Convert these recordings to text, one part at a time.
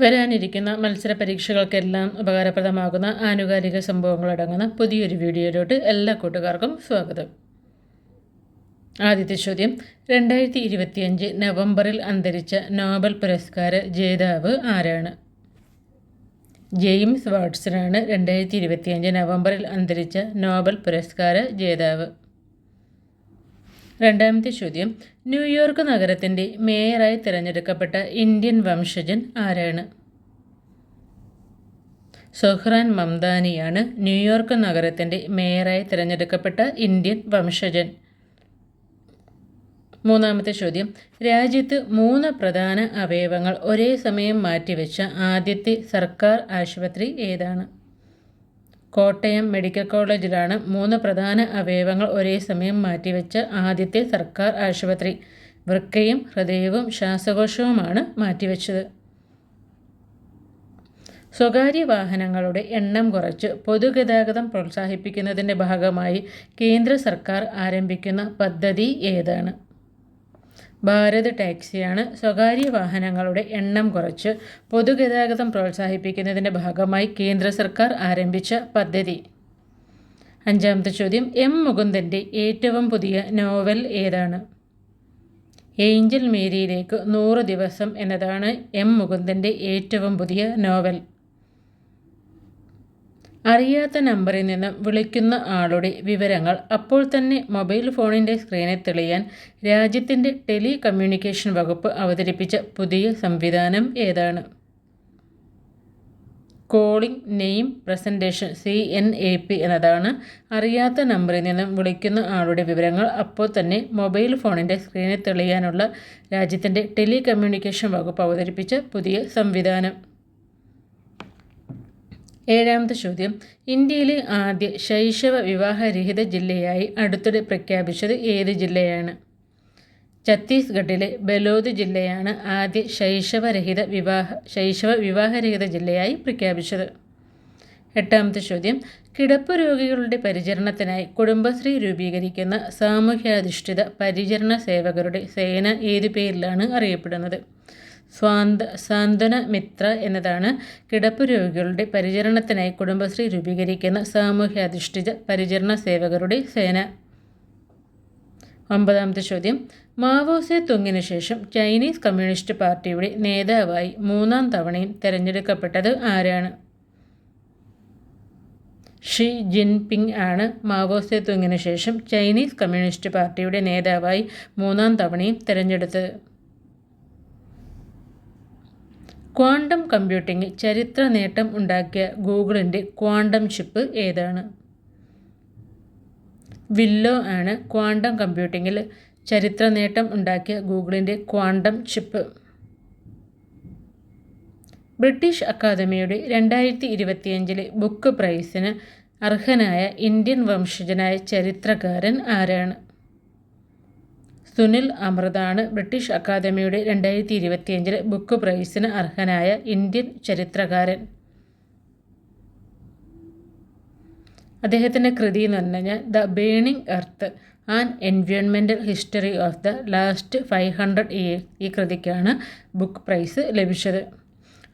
വരാനിരിക്കുന്ന മത്സര പരീക്ഷകൾക്കെല്ലാം ഉപകാരപ്രദമാകുന്ന ആനുകാലിക സംഭവങ്ങളടങ്ങുന്ന പുതിയൊരു വീഡിയോയിലോട്ട് എല്ലാ കൂട്ടുകാർക്കും സ്വാഗതം. ആദ്യത്തെ ചോദ്യം. രണ്ടായിരത്തി ഇരുപത്തിയഞ്ച് നവംബറിൽ അന്തരിച്ച നോബൽ പുരസ്കാര ജേതാവ് ആരാണ്? ജെയിംസ് വാട്സനാണ് രണ്ടായിരത്തി ഇരുപത്തിയഞ്ച് നവംബറിൽ അന്തരിച്ച നോബൽ പുരസ്കാര ജേതാവ്. രണ്ടാമത്തെ ചോദ്യം. ന്യൂയോർക്ക് നഗരത്തിന്റെ മേയറായി തിരഞ്ഞെടുക്കപ്പെട്ട ഇന്ത്യൻ വംശജൻ ആരാണ്? സൊഹ്റാൻ മംദാനിയാണ് ന്യൂയോർക്ക് നഗരത്തിന്റെ മേയറായി തിരഞ്ഞെടുക്കപ്പെട്ട ഇന്ത്യൻ വംശജൻ. മൂന്നാമത്തെ ചോദ്യം. രാജ്യത്ത് മൂന്ന് പ്രധാന അവയവങ്ങൾ ഒരേ സമയം മാറ്റിവെച്ച ആദ്യത്തെ സർക്കാർ ആശുപത്രി ഏതാണ്? കോട്ടയം മെഡിക്കൽ കോളേജിലാണ് മൂന്ന് പ്രധാന അവയവങ്ങൾ ഒരേ സമയം മാറ്റിവെച്ച ആദ്യത്തെ സർക്കാർ ആശുപത്രി. വൃക്കയും ഹൃദയവും ശ്വാസകോശവുമാണ് മാറ്റിവെച്ചത്. സ്വകാര്യ വാഹനങ്ങളുടെ എണ്ണം കുറച്ച് പൊതുഗതാഗതം പ്രോത്സാഹിപ്പിക്കുന്നതിന്റെ ഭാഗമായി കേന്ദ്ര സർക്കാർ ആരംഭിക്കുന്ന പദ്ധതി ഏതാണ്? ഭാരത് ടാക്സിയാണ് സ്വകാര്യ വാഹനങ്ങളുടെ എണ്ണം കുറച്ച് പൊതുഗതാഗതം പ്രോത്സാഹിപ്പിക്കുന്നതിന്റെ ഭാഗമായി കേന്ദ്ര സർക്കാർ ആരംഭിച്ച പദ്ധതി. അഞ്ചാമത്തെ ചോദ്യം എം മുകുന്ദന്റെ ഏറ്റവും പുതിയ നോവൽ ഏതാണ്? ഏഞ്ചൽ മേരിയിലേക്ക് നൂറ് ദിവസം എന്നതാണ് എം മുകുന്ദന്റെ ഏറ്റവും പുതിയ നോവൽ. അറിയാത്ത നമ്പറിൽ നിന്നും വിളിക്കുന്ന ആളുടെ വിവരങ്ങൾ അപ്പോൾ തന്നെ മൊബൈൽ ഫോണിന്റെ സ്ക്രീനിൽ തെളിയാൻ രാജ്യത്തിന്റെ ടെലി കമ്മ്യൂണിക്കേഷൻ വകുപ്പ് അവതരിപ്പിച്ച പുതിയ സംവിധാനം ഏതാണ്? Calling name presentation C N A P എന്നതാണ്. അറിയാത്ത നമ്പറിൽ നിന്നും വിളിക്കുന്ന ആളുടെ വിവരങ്ങൾ അപ്പോൾ തന്നെ മൊബൈൽ ഫോണിന്റെ സ്ക്രീനിൽ തെളിയാനുള്ള രാജ്യത്തിന്റെ ടെലി കമ്മ്യൂണിക്കേഷൻ വകുപ്പ് അവതരിപ്പിച്ച പുതിയ സംവിധാനം. ഏഴാമത്തെ ചോദ്യം. ഇന്ത്യയിലെ ആദ്യ ശൈശവ വിവാഹരഹിത ജില്ലയായി അടുത്തിടെ പ്രഖ്യാപിച്ചത് ഏത് ജില്ലയാണ്? ഛത്തീസ്ഗഡിലെ ബലോദ് ജില്ലയാണ് ആദ്യ ശൈശവരഹിത വിവാഹ ശൈശവ വിവാഹരഹിത ജില്ലയായി പ്രഖ്യാപിച്ചത്. എട്ടാമത്തെ ചോദ്യം. കിടപ്പ് രോഗികളുടെ പരിചരണത്തിനായി കുടുംബശ്രീ രൂപീകരിക്കുന്ന സാമൂഹ്യാധിഷ്ഠിത പരിചരണ സേവകരുടെ സേന ഏതു പേരിലാണ് അറിയപ്പെടുന്നത്? സ്വാന്ത സാന്ത്വന മിത്ര എന്നതാണ് കിടപ്പ് രോഗികളുടെ പരിചരണത്തിനായി കുടുംബശ്രീ രൂപീകരിക്കുന്ന സാമൂഹ്യാധിഷ്ഠിത പരിചരണ സേവകരുടെ സേന. ഒമ്പതാമത്തെ ചോദ്യം. മാവോസെ തുങ്ങിന് ശേഷം ചൈനീസ് കമ്മ്യൂണിസ്റ്റ് പാർട്ടിയുടെ നേതാവായി മൂന്നാം തവണയും തിരഞ്ഞെടുക്കപ്പെട്ടത് ആരാണ്? ഷി ജിൻപിങ് ആണ്. മാവോസെ തുങ്ങിന് ശേഷം ചൈനീസ് കമ്മ്യൂണിസ്റ്റ് പാർട്ടിയുടെ നേതാവായി മൂന്നാം തവണയും തിരഞ്ഞെടുത്തത്. ക്വാണ്ടം കമ്പ്യൂട്ടിംഗിൽ ചരിത്ര നേട്ടം ഉണ്ടാക്കിയ ഗൂഗിളിന്റെ ക്വാണ്ടം ചിപ്പ് ഏതാണ്? വില്ലോ ആണ് ക്വാണ്ടം കമ്പ്യൂട്ടിങ്ങിൽ ചരിത്ര നേട്ടം ഉണ്ടാക്കിയ ഗൂഗിളിന്റെ ക്വാണ്ടം ചിപ്പ്. ബ്രിട്ടീഷ് അക്കാദമിയുടെ രണ്ടായിരത്തി ഇരുപത്തിയഞ്ചിലെ ബുക്ക് പ്രൈസിന് അർഹനായ ഇന്ത്യൻ വംശജനായ ചരിത്രകാരൻ ആരാണ്? സുനിൽ അമൃതാണ് ബ്രിട്ടീഷ് അക്കാദമിയുടെ രണ്ടായിരത്തി ഇരുപത്തിയഞ്ചിലെ ബുക്ക് പ്രൈസിന് അർഹനായ ഇന്ത്യൻ ചരിത്രകാരൻ. അദ്ദേഹത്തിന്റെ കൃതി എന്ന് പറഞ്ഞു കഴിഞ്ഞാൽ the burning earth and എൻവയോൺമെന്റൽ history of the last five hundred years ഈ കൃതിക്കാണ് ബുക്ക് പ്രൈസ് ലഭിച്ചത്.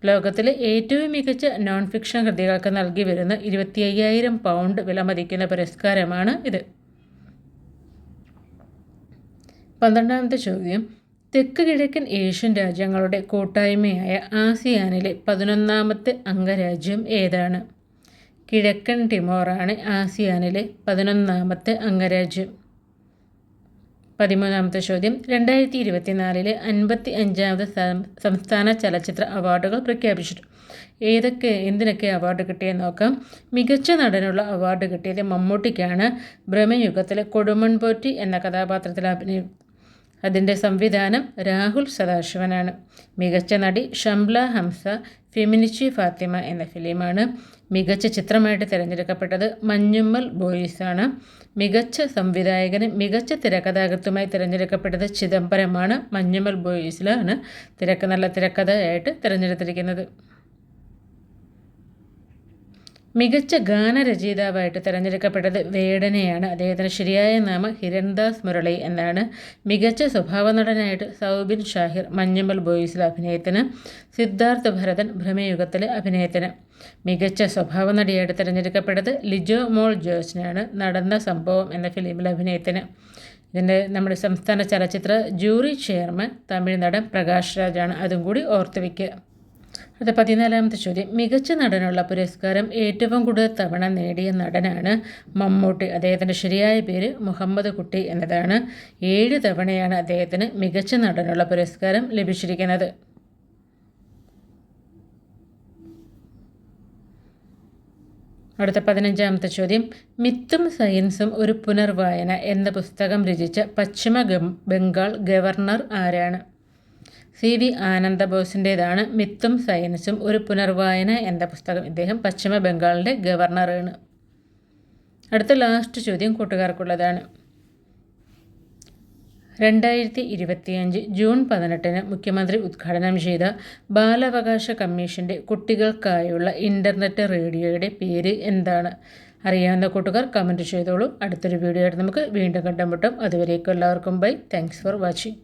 ലോകത്തിലെ ഏറ്റവും മികച്ച നോൺ ഫിക്ഷൻ കൃതികൾക്ക് നൽകി വരുന്ന ഇരുപത്തി പൗണ്ട് വിലമതിക്കുന്ന പുരസ്കാരമാണ് ഇത്. പന്ത്രണ്ടാമത്തെ ചോദ്യം. തെക്ക് കിഴക്കൻ ഏഷ്യൻ രാജ്യങ്ങളുടെ കൂട്ടായ്മയായ ആസിയാനിലെ പതിനൊന്നാമത്തെ അംഗരാജ്യം ഏതാണ്? കിഴക്കൻ ടിമോറാണ് ആസിയാനിലെ പതിനൊന്നാമത്തെ അംഗരാജ്യം. പതിമൂന്നാമത്തെ ചോദ്യം. രണ്ടായിരത്തി ഇരുപത്തിനാലിലെ അൻപത്തി അഞ്ചാമത് സംസ്ഥാന ചലച്ചിത്ര അവാർഡുകൾ പ്രഖ്യാപിച്ചിട്ടു. ഏതൊക്കെ എന്തിനൊക്കെ അവാർഡ് കിട്ടിയെന്ന് നോക്കാം. മികച്ച നടനുള്ള അവാർഡ് കിട്ടിയത് മമ്മൂട്ടിക്കാണ്. ഭ്രമയുഗത്തിലെ കൊടുമൺപോറ്റി എന്ന കഥാപാത്രത്തിൽ അഭിനയം അതിന്റെ സംവിധാനം രാഹുൽ സദാശിവനാണ്. മികച്ച നടി ഷംല ഹംസ ഫെമിനിച്ചി ഫാത്തിമ എന്ന ഫിലിമാണ്. മികച്ച ചിത്രമായിട്ട് തിരഞ്ഞെടുക്കപ്പെട്ടത് മഞ്ഞുമ്മൽ ബോയ്സാണ്. മികച്ച സംവിധായകന് മികച്ച തിരക്കഥാകൃത്തുമായി തിരഞ്ഞെടുക്കപ്പെട്ടത് ചിദംബരമാണ്. മഞ്ഞുമ്മൽ ബോയ്സിലാണ് തിരക്ക് നല്ല തിരക്കഥയായിട്ട് തിരഞ്ഞെടുത്തിരിക്കുന്നത്. മികച്ച ഗാനരചയിതാവായിട്ട് തിരഞ്ഞെടുക്കപ്പെട്ടത് വേടനെയാണ്. അദ്ദേഹത്തിന് ശരിയായ നാമം ഹിരൺദാസ് മുരളി എന്നാണ്. മികച്ച സ്വഭാവ നടനായിട്ട് സൗബിൻ ഷാഹിർ മഞ്ഞമ്മൽ ബോയ്സിലെ അഭിനയത്തിന് സിദ്ധാർത്ഥ ഭരതൻ ഭ്രമയുഗത്തിലെ അഭിനയത്തിന്. മികച്ച സ്വഭാവ നടിയായിട്ട് തിരഞ്ഞെടുക്കപ്പെട്ടത് ലിജോ മോൾ ജോസിനാണ് നടന്ന സംഭവം എന്ന ഫിലിമിലെ അഭിനയത്തിന്. ഇതിന്റെ നമ്മുടെ സംസ്ഥാന ചലച്ചിത്ര ജൂറി ചെയർമാൻ തമിഴ് നടൻ പ്രകാശ് രാജാണ്. അതും കൂടി ഓർത്തു വയ്ക്കുക. അത് പതിനാലാമത്തെ ചോദ്യം. മികച്ച നടനുള്ള പുരസ്കാരം ഏറ്റവും കൂടുതൽ തവണ നേടിയ നടനാണ് മമ്മൂട്ടി. അദ്ദേഹത്തിന്റെ ശരിയായ പേര് മുഹമ്മദ് കുട്ടി എന്നതാണ്. ഏഴ് തവണയാണ് അദ്ദേഹത്തിന് മികച്ച നടനുള്ള പുരസ്കാരം ലഭിച്ചിരിക്കുന്നത്. അടുത്ത പതിനഞ്ചാമത്തെ ചോദ്യം. മിത്തും സയൻസും ഒരു പുനർവായന എന്ന പുസ്തകം രചിച്ച പശ്ചിമ ബംഗാൾ ഗവർണർ ആരാണ്? സി വി ആനന്ദബോസിന്റേതാണ് മിത്തും സയൻസും ഒരു പുനർവായന എന്ന പുസ്തകം ഇദ്ദേഹം പശ്ചിമ ബംഗാളിന്റെ ഗവർണറാണ്. അടുത്ത ലാസ്റ്റ് ചോദ്യം കൂട്ടുകാർക്കുള്ളതാണ്. രണ്ടായിരത്തി ഇരുപത്തിയഞ്ച് ജൂൺ പതിനെട്ടിന് മുഖ്യമന്ത്രി ഉദ്ഘാടനം ചെയ്ത ബാലാവകാശ കമ്മീഷന്റെ കുട്ടികൾക്കായുള്ള ഇന്റർനെറ്റ് റേഡിയോയുടെ പേര് എന്താണ്? അറിയാവുന്ന കൂട്ടുകാർ കമന്റ് ചെയ്തോളൂ. അടുത്തൊരു വീഡിയോ ആയിട്ട് നമുക്ക് വീണ്ടും കണ്ടുമുട്ടും. അതുവരേക്കും എല്ലാവർക്കും ബൈ താങ്ക്സ് ഫോർ വാച്ചിങ്